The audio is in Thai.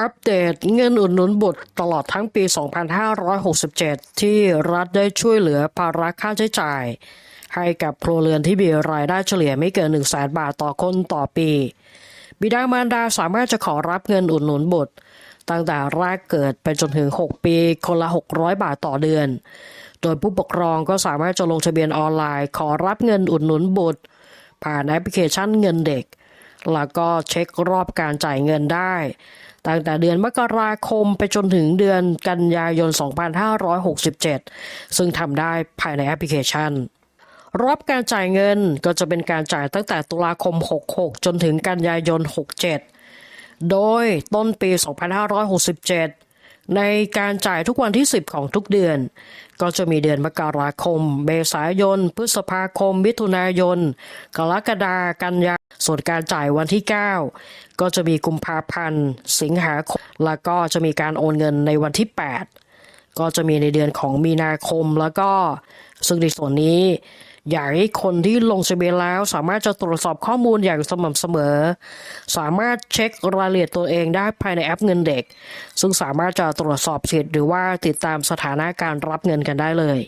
อัปเดตเงินอุดหนุนบุตรตลอดทั้งปี 2567 ที่รัฐได้ช่วยเหลือภาระค่าใช้จ่าย ให้กับครัวเรือนที่มีรายได้เฉลี่ยไม่เกิน 1 0 0 0 0แบาทต่อคนต่อปี บิดามารดาสามารถจะขอรับเงินอุดหนุนบุตร ตั้งแต่แรกเกิดไปจนถึง 6 ปี คนละ 600 บาทต่อเดือน โดยผู้ปกครองก็สามารถจะลงทะเบียนออนไลน์ ขอรับเงินอุดหนุนบุตร ผ่านแอปพลิเคชันเงินเด็ก แล้วก็เช็ครอบการจ่ายเงินได้ ตั้งแต่เดือนมกราคมไปจนถึงเดือนกันยายน 2567 ซึ่งทำได้ภายในแอปพลิเคชัน รอบการจ่ายเงินก็จะเป็นการจ่ายตั้งแต่ตุลาคม 66 จนถึงกันยายน 67 โดยต้นปี 2567 ในการจ่ายทุกวันที่ 10 ของทุกเดือน ก็จะมีเดือนมกราคม เมษายน พฤษภาคม มิถุนายน กรกฎากันยาส่วนการจ่ายวันที่ 9 ก็จะมีกุมภาพันธ์ สิงหาคม แล้วก็จะมีการโอนเงินในวันที่ 8 ก็จะมีในเดือนของมีนาคมแล้วก็ซึ่งในส่วนนี้ อยากให้คนที่ลงทะเบียนแล้ว สามารถจะตรวจสอบข้อมูลอย่างสม่ำเสมอ สามารถเช็ครายละเอียดตัวเองได้ภายในแอปเงินเด็ก ซึ่งสามารถจะตรวจสอบสิทธิ์หรือว่าติดตามสถานะการรับเงินกันได้เลย